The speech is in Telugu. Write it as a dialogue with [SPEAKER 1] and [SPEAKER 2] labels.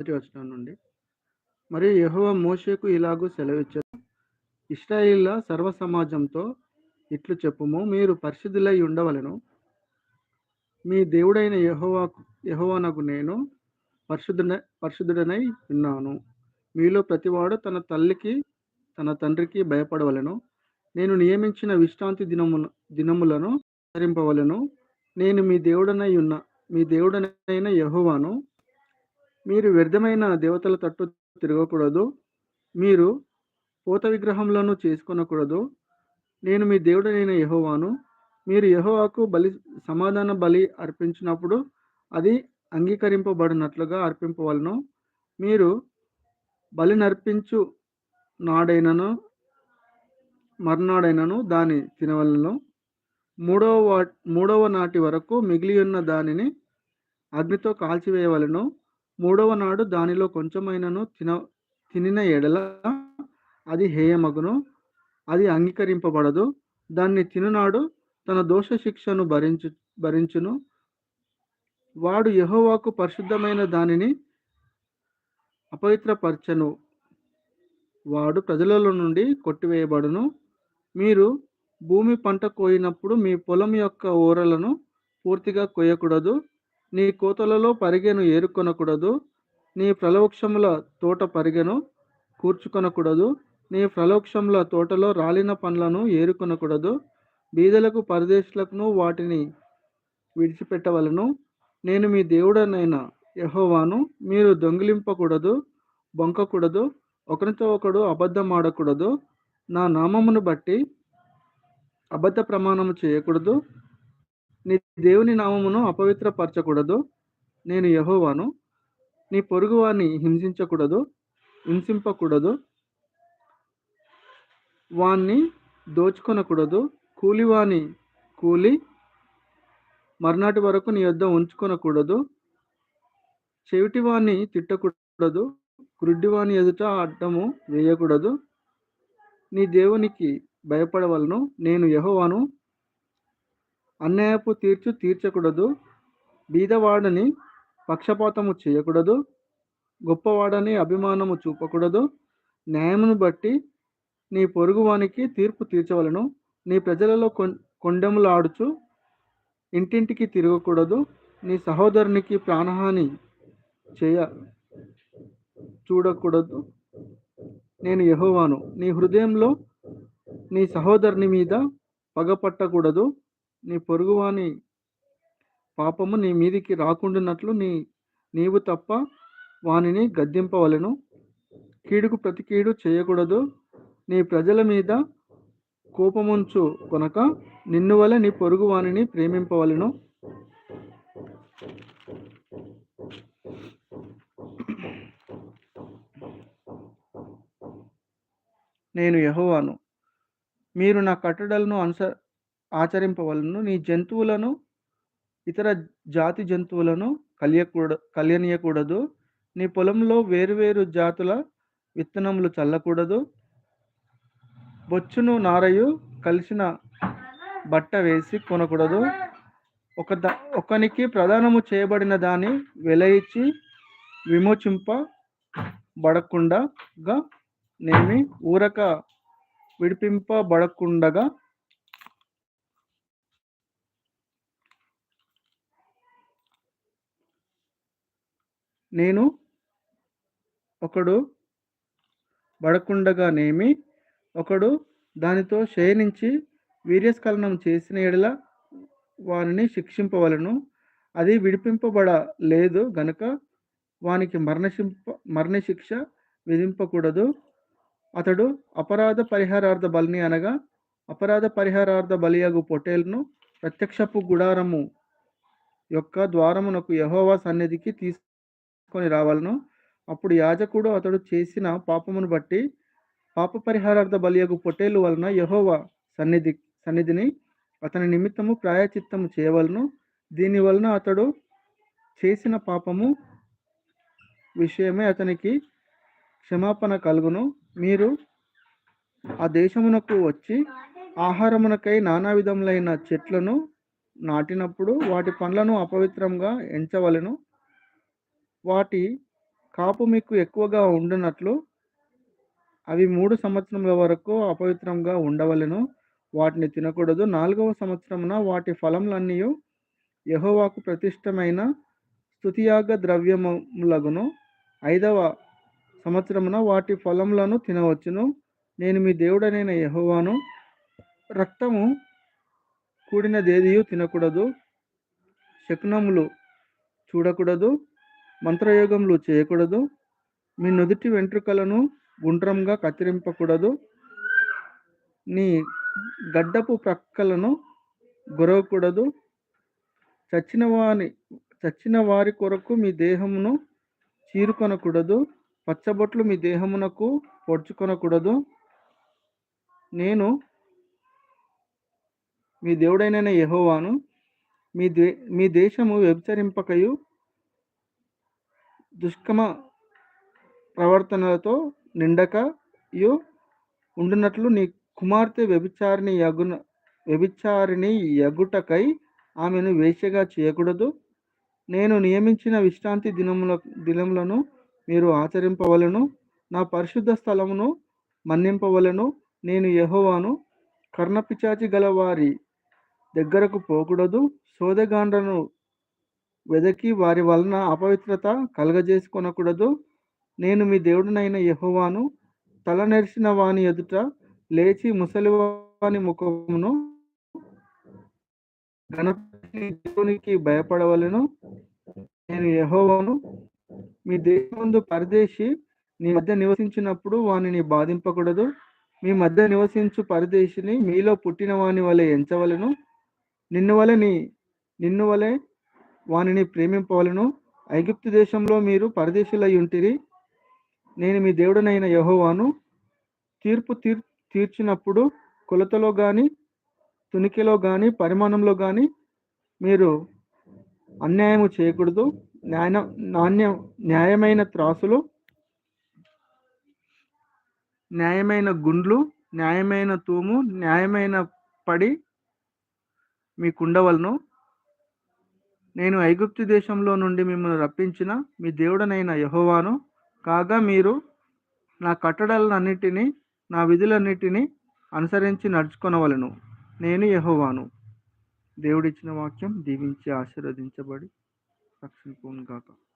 [SPEAKER 1] మొదటి వచనం నుండి. మరియు యహోవ మోషేకు ఇలాగూ సెలవిచ్చారు ఇస్రాయిల్ల సర్వ సమాజంతో ఇట్లు చెప్పుము మీరు పరిశుద్ధులై ఉండవలెను. మీ దేవుడైన యహోవా యహోవానకు నేను పరిశుద్ధుడ పరిశుద్ధుడనై ఉన్నాను. మీలో ప్రతివాడు తన తల్లికి తన తండ్రికి భయపడవలెను. నేను నియమించిన విశ్రాంతి దినము దినములను ఆచరింపవలెను. నేను మీ దేవుడనై ఉన్న మీ దేవుడనైన యహోవాను మీరు వ్యర్థమైన దేవతల తట్టు తిరగకూడదు. మీరు పోత విగ్రహంలోనూ చేసుకొనకూడదు. నేను మీ దేవుడనైన యహోవాను. మీరు యహోవాకు బలి సమాధాన బలి అర్పించినప్పుడు అది అంగీకరింపబడినట్లుగా అర్పింపవలను. మీరు బలి నర్పించు నాడైనను మర్నాడైనను దాని తినవలను. మూడవ వా- మూడవ నాటి వరకు మిగిలి ఉన్న దానిని అగ్నితో కాల్చివేయవలను. మూడవ నాడు దానిలో కొంచెమైనను తిన తినిన ఎడల అది హేయమగును అది అంగీకరింపబడదు. దాన్ని తినునాడు తన దోష శిక్షను భరించు భరించును. వాడు యహోవాకు పరిశుద్ధమైన దానిని అపవిత్రపరచను. వాడు ప్రజలలో నుండి కొట్టివేయబడును. మీరు భూమి పంట కోయినప్పుడు మీ పొలం యొక్క ఊరలను పూర్తిగా కొయ్యకూడదు నీ కోతలలో పరిగెను ఏరుకొనకూడదు. నీ ప్రలోక్షముల తోట పరిగెను కూర్చుకొనకూడదు. నీ ప్రలోక్షముల తోటలో రాలిన పండ్లను ఏరుకొనకూడదు. బీదలకు పరదేశులకును వాటిని విడిచిపెట్టవలను. నేను మీ దేవుడనైన యహోవాను మీరు దొంగిలింపకూడదు బొంకకూడదు ఒకరితో ఒకడు అబద్ధం ఆడకూడదు నా నామమును బట్టి అబద్ధ ప్రమాణము చేయకూడదు. నీ దేవుని నామమును అపవిత్రపరచకూడదు. నేను యహోవాను. నీ పొరుగువాన్ని హింసించకూడదు. హింసింపకూడదు. వాణ్ణి దోచుకొనకూడదు. కూలివాని కూలి మర్నాటి వరకు నీ యొద్ద ఉంచుకొనకూడదు. చెవిటివాణ్ణి తిట్టకూడదు. గ్రుడ్డివాణి ఎదుట అడ్డము వేయకూడదు. నీ దేవునికి భయపడవలను. నేను యహోవాను. అన్యాయపు తీర్చు తీర్చకూడదు. బీదవాడని పక్షపాతము చేయకూడదు. గొప్పవాడని అభిమానము చూపకూడదు. న్యాయమును బట్టి నీ పొరుగువానికి తీర్పు తీర్చవలను. నీ ప్రజలలో కొం కొండెములాడుచు ఇంటింటికి తిరగకూడదు. నీ సహోదరునికి ప్రాణహాని చేయ చూడకూడదు. నేను యహోవాను. నీ హృదయంలో నీ సహోదరుని మీద పగపట్టకూడదు నీ పొరుగువాని పాపము నీ మీదికి రాకుండానట్లు నీ నీవు తప్ప వానిని గద్దింపవలెను. కీడుకు ప్రతి కీడు చేయకూడదు. నీ ప్రజల మీద కోపముంచు కొనక నిన్ను వలె నీ పొరుగు వాణిని ప్రేమింపవలెను. నేను యహోవాను. మీరు నా కట్టడలను అనుస ఆచరింపవలను. నీ జంతువులను ఇతర జాతి జంతువులను కలియకూడ కలియనీయకూడదు. నీ పొలంలో వేరువేరు జాతుల విత్తనములు చల్లకూడదు. బొచ్చును నారయు కలిసిన బట్ట వేసి కొనకూడదు. ఒక ద ఒకనికి ప్రధానము చేయబడిన దాని వెలయించి విమోచింప విమోచింపబడకుండగా నేమి ఊరక విడిపింపబడకుండగా నేను ఒకడు బడకుండగానేమి ఒకడు దానితో శయనించి వీర్యస్ఖలనం చేసిన ఎడల వానిని శిక్షింపవలను. అది విడిపింపబడలేదు గనుక వానికి మరణశింప మరణశిక్ష విధింపకూడదు. అతడు అపరాధ పరిహారార్థ బలిని అనగా అపరాధ పరిహారార్థ బలియగు పొటేల్ను ప్రత్యక్షపు గుడారము యొక్క ద్వారమునకు యహోవా సన్నిధికి తీసుకొని రావాలను. అప్పుడు యాజకుడు అతడు చేసిన పాపమును బట్టి పాప పరిహారార్థ బలియగు పొట్టేలు వలన యహోవ సన్నిధి సన్నిధిని అతని నిమిత్తము ప్రాయచిత్తము చేయవలను. దీని వలన అతడు చేసిన పాపము విషయమే అతనికి క్షమాపణ కలుగును. మీరు ఆ దేశమునకు వచ్చి ఆహారమునకై నానా విధములైన చెట్లను నాటినప్పుడు వాటి పండ్లను అపవిత్రంగా ఎంచవలెను. వాటి కాపు మీకు ఎక్కువగా ఉండనట్లు అవి మూడు సంవత్సరముల వరకు అపవిత్రంగా ఉండవలెను. వాటిని తినకూడదు. నాలుగవ సంవత్సరమున వాటి ఫలములన్నీ యహోవాకు ప్రతిష్టమైన స్థుతియాగ ద్రవ్యములగును. ఐదవ సంవత్సరమున వాటి ఫలములను తినవచ్చును. నేను మీ దేవుడనైన యహోవాను. రక్తము కూడినదేదియు తినకూడదు. శకునములు చూడకూడదు. మంత్రయోగములు చేయకూడదు. మీ నుదుటి వెంట్రుకలను గుండ్రంగా కత్తిరింపకూడదు. నీ గడ్డపు ప్రక్కలను గొరవకూడదు. చచ్చిన వారి చచ్చిన వారి కొరకు మీ దేహమును చీరుకొనకూడదు. పచ్చబొట్లు మీ దేహమునకు పొడుచుకొనకూడదు. నేను మీ దేవుడైన యెహోవాను. మీ దే మీ దేశము వ్యభిచరింపకయు. దుష్కమ ప్రవర్తనలతో నిండకయు ఉండునట్లు నీ కుమార్తె వ్యభిచారిణి యగున వ్యభిచారిణి యగుటకై ఆమెను వేశ్యగా చేయకూడదు. నేను నియమించిన విశ్రాంతి దినముల దినములను మీరు ఆచరింపవలను. నా పరిశుద్ధ స్థలమును మన్నింపవలను. నేను యహోవాను కర్ణపిచాచి గల వారి దగ్గరకు పోకూడదు. సోదగాండ్రను వెదకి వారి వలన అపవిత్రత కలగజేసుకొనకూడదు. నేను మీ దేవుడినైన యహోవాను తల నెరిసిన వాని ఎదుట లేచి ముసలివాని ముఖమును గణపతి దేవునికి భయపడవలెను. నేను యహోవాను మీ దేవుందు పరదేశి నీ మధ్య నివసించినప్పుడు వానిని బాధింపకూడదు. మీ మధ్య నివసించు పరదేశిని మీలో పుట్టిన వాని వలె ఎంచవలెను. నిన్ను వలె నీ నిన్ను వలె వానిని ప్రేమింపవలను. ఐగుప్తు దేశంలో మీరు పరదేశులై ఉంటిరి. నేను మీ దేవుడనైన యహోవాను తీర్పు తీర్ తీర్చినప్పుడు కొలతలో కానీ తునికిలో కానీ పరిమాణంలో కానీ మీరు అన్యాయము చేయకూడదు. న్యాయ నాణ్య న్యాయమైన త్రాసులు న్యాయమైన గుండ్లు న్యాయమైన తూము న్యాయమైన పడి మీకుండవలను. నేను ఐగుప్తు దేశంలో నుండి మిమ్మల్ని రప్పించిన మీ దేవుడనైన యహోవాను. కాగా మీరు నా కట్టడలన్నిటినీ నా విధులన్నిటినీ అనుసరించి నడుచుకొనవలను. నేను యహోవాను. దేవుడిచ్చిన వాక్యం దీవించి ఆశీర్వదించబడి రక్షణ గాక